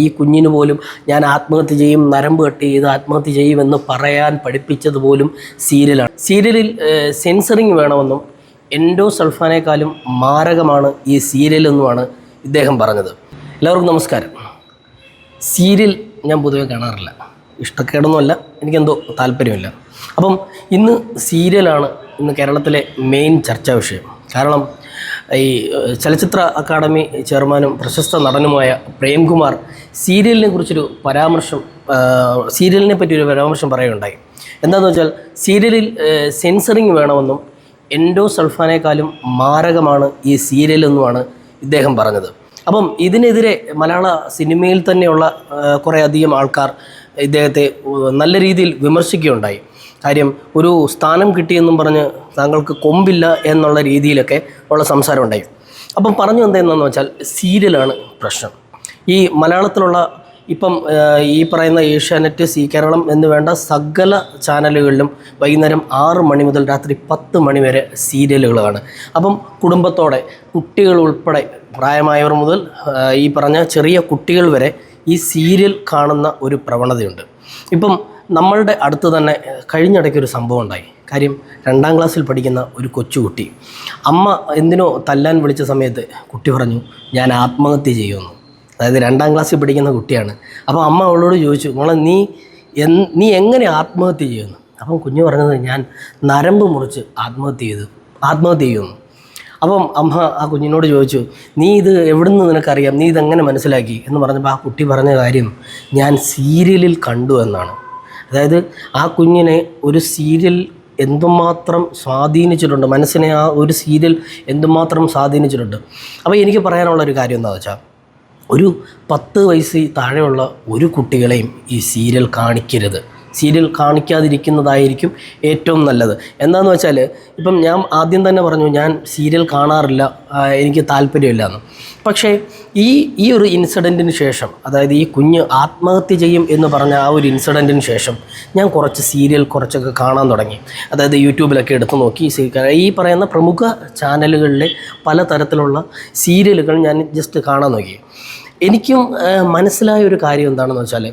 ഈ കുഞ്ഞിന് പോലും ഞാൻ ആത്മഹത്യ ചെയ്യും നരമ്പ് കെട്ടി ചെയ്ത് ആത്മഹത്യ ചെയ്യുമെന്ന് പറയാൻ പഠിപ്പിച്ചത് പോലും സീരിയലാണ്. സീരിയലിൽ സെൻസറിങ് വേണമെന്നും എൻഡോ സൾഫാനേക്കാളും മാരകമാണ് ഈ സീരിയൽ എന്നുമാണ് ഇദ്ദേഹം പറഞ്ഞത്. എല്ലാവർക്കും നമസ്കാരം. സീരിയൽ ഞാൻ പൊതുവെ കാണാറില്ല. ഇഷ്ടക്കേടൊന്നുമല്ല എനിക്കെന്തോ താല്പര്യമില്ല. അപ്പം ഇന്ന് സീരിയലാണ് ഇന്ന് കേരളത്തിലെ മെയിൻ ചർച്ചാ വിഷയം. കാരണം ഈ ചലച്ചിത്ര അക്കാദമി ചെയർമാനും പ്രശസ്ത നടനുമായ പ്രേംകുമാർ സീരിയലിനെ കുറിച്ചൊരു പരാമർശം സീരിയലിനെ പറ്റി ഒരു പരാമർശം പറയുകയുണ്ടായി. എന്താണെന്ന് വെച്ചാൽ സീരിയലിൽ സെൻസറിങ് വേണമെന്നും എൻഡോ സൾഫാനേക്കാളും മാരകമാണ് ഈ സീരിയൽ എന്നുമാണ് ഇദ്ദേഹം പറഞ്ഞത്. അപ്പം ഇതിനെതിരെ മലയാള സിനിമയിൽ തന്നെയുള്ള കുറേ അധികം ആൾക്കാർ ഇദ്ദേഹത്തെ നല്ല രീതിയിൽ വിമർശിക്കുകയുണ്ടായി. കാര്യം ഒരു സ്ഥാനം കിട്ടിയെന്നും പറഞ്ഞ് താങ്കൾക്ക് കൊമ്പില്ല എന്നുള്ള രീതിയിലൊക്കെ ഉള്ള സംസാരം ഉണ്ടായി അപ്പം പറഞ്ഞു എന്തെന്നു വെച്ചാൽ സീരിയലാണ് പ്രശ്നം. ഈ മലയാളത്തിലുള്ള ഇപ്പം ഈ പറയുന്ന ഏഷ്യാനെറ്റ് സി കേരളം എന്ന് വേണ്ട സകല ചാനലുകളിലും വൈകുന്നേരം ആറ് മണി മുതൽ രാത്രി പത്ത് മണി വരെ സീരിയലുകളാണ്. അപ്പം കുടുംബത്തോടെ കുട്ടികൾ ഉൾപ്പെടെ പ്രായമായവർ മുതൽ ഈ പറഞ്ഞ ചെറിയ കുട്ടികൾ വരെ ഈ സീരിയൽ കാണുന്ന ഒരു പ്രവണതയുണ്ട്. ഇപ്പം നമ്മളുടെ അടുത്ത് തന്നെ കഴിഞ്ഞിടയ്ക്ക് ഒരു സംഭവം ഉണ്ടായി. കാര്യം രണ്ടാം ക്ലാസ്സിൽ പഠിക്കുന്ന ഒരു കൊച്ചുകുട്ടി. അമ്മ എന്തിനോ തല്ലാൻ വിളിച്ച സമയത്ത് കുട്ടി പറഞ്ഞു ഞാൻ ആത്മഹത്യ ചെയ്യുമെന്ന് അതായത് രണ്ടാം ക്ലാസ്സിൽ പഠിക്കുന്ന കുട്ടിയാണ്. അപ്പോൾ അമ്മ അവളോട് ചോദിച്ചു മോളെ നീ എൻ നീ എങ്ങനെ ആത്മഹത്യ ചെയ്യുന്നു? അപ്പം കുഞ്ഞു പറഞ്ഞത് ഞാൻ നരമ്പ് മുറിച്ച് ആത്മഹത്യ ചെയ്തു ആത്മഹത്യ ചെയ്യുന്നു. അപ്പം അമ്മ ആ കുഞ്ഞിനോട് ചോദിച്ചു നീ ഇത് എവിടുന്ന് നിനക്കറിയാം? നീ ഇതെങ്ങനെ മനസ്സിലാക്കി? എന്ന് പറഞ്ഞപ്പോൾ ആ കുട്ടി പറഞ്ഞ കാര്യം ഞാൻ സീരിയലിൽ കണ്ടു എന്നാണ്. അതായത് ആ കുഞ്ഞിനെ ഒരു സീരിയൽ എന്തുമാത്രം സ്വാധീനിച്ചിട്ടുണ്ട് മനസ്സിനെ ആ ഒരു സീരിയൽ എന്തുമാത്രം സ്വാധീനിച്ചിട്ടുണ്ട്. അപ്പോൾ എനിക്ക് പറയാനുള്ള ഒരു കാര്യം എന്താണെന്ന് വെച്ചാൽ ഒരു പത്ത് വയസ്സിൽ താഴെയുള്ള ഒരു കുട്ടികളെയും ഈ സീരിയൽ കാണിക്കരുത്. സീരിയൽ കാണിക്കാതിരിക്കുന്നതായിരിക്കും ഏറ്റവും നല്ലത്. എന്താണെന്ന് വെച്ചാൽ ഇപ്പം ഞാൻ ആദ്യം തന്നെ പറഞ്ഞു ഞാൻ സീരിയൽ കാണാറില്ല എനിക്ക് താല്പര്യമില്ല എന്ന് പക്ഷേ ഈ ഈ ഒരു ഇൻസിഡന്റിന് ശേഷം അതായത് ഈ കുഞ്ഞ് ആത്മഹത്യ ചെയ്യും എന്ന് പറഞ്ഞ ആ ഒരു ഇൻസിഡന്റിന് ശേഷം ഞാൻ കുറച്ച് സീരിയൽ കുറച്ചൊക്കെ കാണാൻ തുടങ്ങി. അതായത് യൂട്യൂബിലൊക്കെ എടുത്തു നോക്കി ഈ പറയുന്ന പ്രമുഖ ചാനലുകളിലെ പലതരത്തിലുള്ള സീരിയലുകൾ ഞാൻ ജസ്റ്റ് കാണാൻ നോക്കി. എനിക്കും മനസ്സിലായ ഒരു കാര്യം എന്താണെന്ന് വെച്ചാൽ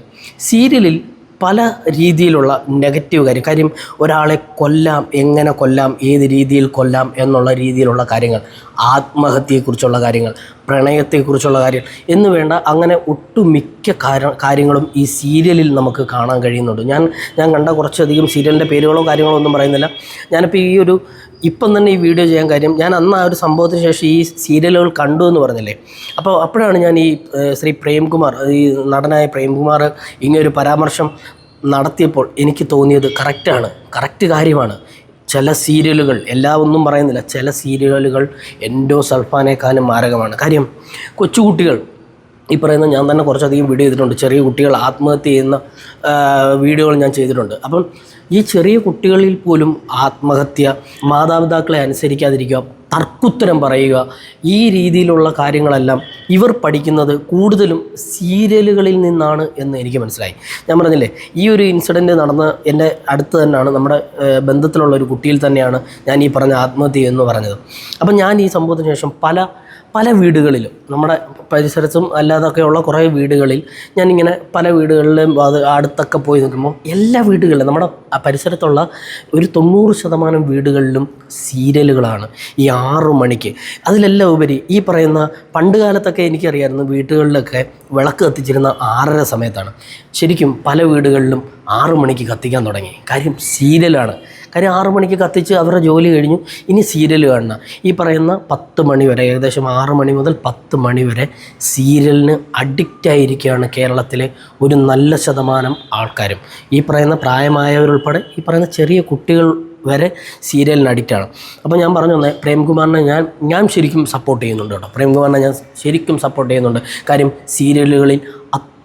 സീരിയലിൽ പല രീതിയിലുള്ള നെഗറ്റീവ് കാര്യം. കാര്യം ഒരാളെ കൊല്ലാം എങ്ങനെ കൊല്ലാം ഏത് രീതിയിൽ കൊല്ലാം എന്നുള്ള രീതിയിലുള്ള കാര്യങ്ങൾ ആത്മഹത്യയെക്കുറിച്ചുള്ള കാര്യങ്ങൾ പ്രണയത്തെക്കുറിച്ചുള്ള കാര്യം. എന്ന് വേണ്ട അങ്ങനെ ഒട്ടുമിക്ക കാര- കാര്യങ്ങളും ഈ സീരിയലിൽ നമുക്ക് കാണാൻ കഴിയുന്നുണ്ട്. ഞാൻ ഞാൻ കണ്ട കുറച്ചധികം സീരിയലിന്റെ പേരുകളോ കാര്യങ്ങളോ ഒന്നും പറയുന്നില്ല. ഞാനിപ്പോൾ ഈ ഒരു ഇപ്പം തന്നെ ഈ വീഡിയോ ചെയ്യാൻ കാര്യം ഞാൻ അന്ന് ആ ഒരു സംഭവത്തിന് ശേഷം ഈ സീരിയലുകൾ കണ്ടു എന്ന് പറഞ്ഞില്ലേ? അപ്പോൾ അപ്പോഴാണ് ഞാൻ ഈ ശ്രീ പ്രേംകുമാർ ഈ നടനായ പ്രേംകുമാർ ഇങ്ങനെ ഒരു പരാമർശം നടത്തിയപ്പോൾ എനിക്ക് തോന്നിയത് കറക്റ്റാണ് കറക്റ്റ് കാര്യമാണ്. ചില സീരിയലുകൾ എല്ലാ ഒന്നും പറയുന്നില്ല. ചില സീരിയലുകൾ എൻഡോ സൾഫാനേക്കാളും മാരകമാണ്. കാര്യം കൊച്ചുകുട്ടികൾ ഈ പറയുന്ന ഞാൻ തന്നെ കുറച്ചധികം വീഡിയോ ചെയ്തിട്ടുണ്ട്. ചെറിയ കുട്ടികൾ ആത്മഹത്യ ചെയ്യുന്ന വീഡിയോകൾ ഞാൻ ചെയ്തിട്ടുണ്ട്. അപ്പം ഈ ചെറിയ കുട്ടികളിൽ പോലും ആത്മഹത്യ മാതാപിതാക്കളെ അനുസരിക്കാതിരിക്കുക തർക്കുത്തരം പറയുക. ഈ രീതിയിലുള്ള കാര്യങ്ങളെല്ലാം ഇവർ പഠിക്കുന്നത് കൂടുതലും സീരിയലുകളിൽ നിന്നാണ് എന്ന് എനിക്ക് മനസ്സിലായി. ഞാൻ പറഞ്ഞില്ലേ ഈ ഒരു ഇൻസിഡന്റ് നടന്ന് എന്റെ അടുത്ത് തന്നെയാണ് നമ്മുടെ ബന്ധത്തിലുള്ള ഒരു കുട്ടിയിൽ തന്നെയാണ് ഞാൻ ഈ പറഞ്ഞ ആത്മഹത്യ എന്ന് പറഞ്ഞത്. അപ്പം ഞാൻ ഈ സംഭവത്തിന് ശേഷം പല പല വീടുകളിലും നമ്മുടെ പരിസരത്തും അല്ലാതൊക്കെയുള്ള കുറേ വീടുകളിൽ ഞാനിങ്ങനെ പല വീടുകളിലും അത് അടുത്തൊക്കെ പോയി നിൽക്കുമ്പോൾ എല്ലാ വീടുകളിലും നമ്മുടെ പരിസരത്തുള്ള ഒരു തൊണ്ണൂറ് ശതമാനം വീടുകളിലും സീരിയലുകളാണ് ഈ ആറ് മണിക്ക്. അതിലെല്ലാം ഉപരി ഈ പറയുന്ന പണ്ട് കാലത്തൊക്കെ എനിക്കറിയായിരുന്നു വീടുകളിലൊക്കെ വിളക്ക് കത്തിച്ചിരുന്ന ആറര സമയത്താണ്. ശരിക്കും പല വീടുകളിലും ആറു മണിക്ക് കത്തിക്കാൻ തുടങ്ങി. കാര്യം സീരിയലാണ്. കാര്യം ആറു മണിക്ക് കത്തിച്ച് അവരുടെ ജോലി കഴിഞ്ഞു. ഇനി സീരിയൽ കാണണം. ഈ പറയുന്ന പത്ത് മണി വരെ ഏകദേശം ആറ് മണി മുതൽ പത്ത് മണി വരെ സീരിയലിന് അഡിക്റ്റ് ആയിരിക്കുകയാണ് കേരളത്തിലെ ഒരു നല്ല ശതമാനം ആൾക്കാരും. ഈ പറയുന്ന പ്രായമായവരുൾപ്പെടെ ഈ പറയുന്ന ചെറിയ കുട്ടികൾ വരെ സീരിയലിന് ആണ്. അപ്പോൾ ഞാൻ പറഞ്ഞു തന്നെ പ്രേംകുമാറിനെ ഞാൻ ഞാൻ ശരിക്കും സപ്പോർട്ട് ചെയ്യുന്നുണ്ട് കേട്ടോ. പ്രേംകുമാറിനെ ഞാൻ ശരിക്കും സപ്പോർട്ട് ചെയ്യുന്നുണ്ട്. കാര്യം സീരിയലുകളിൽ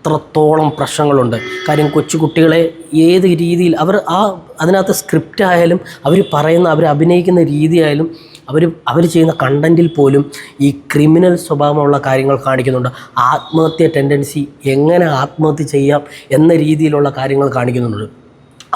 അത്രത്തോളം പ്രശ്നങ്ങളുണ്ട്. കാര്യം കൊച്ചുകുട്ടികളെ ഏത് രീതിയിൽ അവർ ആ അതിനകത്ത് സ്ക്രിപ്റ്റ് ആയാലും അവർ പറയുന്ന അവർ അഭിനയിക്കുന്ന രീതിയായാലും അവർ അവർ ചെയ്യുന്ന കണ്ടന്റിൽ പോലും ഈ ക്രിമിനൽ സ്വഭാവമുള്ള കാര്യങ്ങൾ കാണിക്കുന്നുണ്ട്. ആത്മഹത്യ ടെൻഡൻസി എങ്ങനെ ആത്മഹത്യ ചെയ്യാം എന്ന രീതിയിലുള്ള കാര്യങ്ങൾ കാണിക്കുന്നുണ്ട്.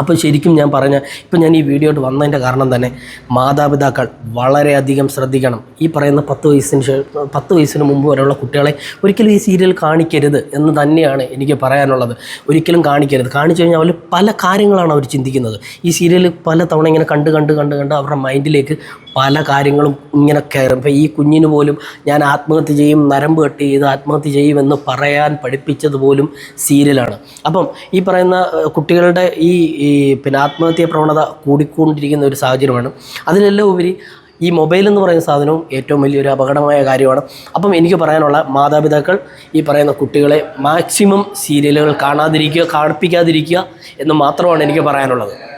അപ്പോൾ ശരിക്കും ഞാൻ പറഞ്ഞ ഇപ്പം ഞാൻ ഈ വീഡിയോട്ട് വന്നതിന്റെ കാരണം തന്നെ മാതാപിതാക്കൾ വളരെയധികം ശ്രദ്ധിക്കണം. ഈ പറയുന്ന പത്ത് വയസ്സിന് ശേഷം പത്ത് വയസ്സിന് മുമ്പ് വരെയുള്ള കുട്ടികളെ ഒരിക്കലും ഈ സീരിയൽ കാണിക്കരുത് എന്ന് തന്നെയാണ് എനിക്ക് പറയാനുള്ളത്. ഒരിക്കലും കാണിക്കരുത്. കാണിച്ചു കഴിഞ്ഞാൽ അവർ പല കാര്യങ്ങളാണ് അവർ ചിന്തിക്കുന്നത്. ഈ സീരിയൽ പല തവണ ഇങ്ങനെ കണ്ട് കണ്ട് കണ്ട് കണ്ട് അവരുടെ മൈൻഡിലേക്ക് പല കാര്യങ്ങളും ഇങ്ങനെ കയറും. ഇപ്പം ഈ കുഞ്ഞിന് പോലും ഞാൻ ആത്മഹത്യ ചെയ്യും നരമ്പ് കെട്ടി ചെയ്ത് ആത്മഹത്യ ചെയ്യുമെന്ന് പറയാൻ പഠിപ്പിച്ചത് പോലും സീരിയലാണ്. അപ്പം ഈ പറയുന്ന കുട്ടികളുടെ ഈ ഈ പിന്നെ ആത്മഹത്യ പ്രവണത കൂടിക്കൊണ്ടിരിക്കുന്ന ഒരു സാഹചര്യമാണ്. അതിലെല്ലാം ഉപരി ഈ മൊബൈൽ എന്ന് പറയുന്ന സാധനവും ഏറ്റവും വലിയൊരു അപകടമായ കാര്യമാണ്. അപ്പം എനിക്ക് പറയാനുള്ള മാതാപിതാക്കൾ ഈ പറയുന്ന കുട്ടികളെ മാക്സിമം സീരിയലുകൾ കാണാതിരിക്കുക കാണിപ്പിക്കാതിരിക്കുക എന്ന് മാത്രമാണ് എനിക്ക് പറയാനുള്ളത്.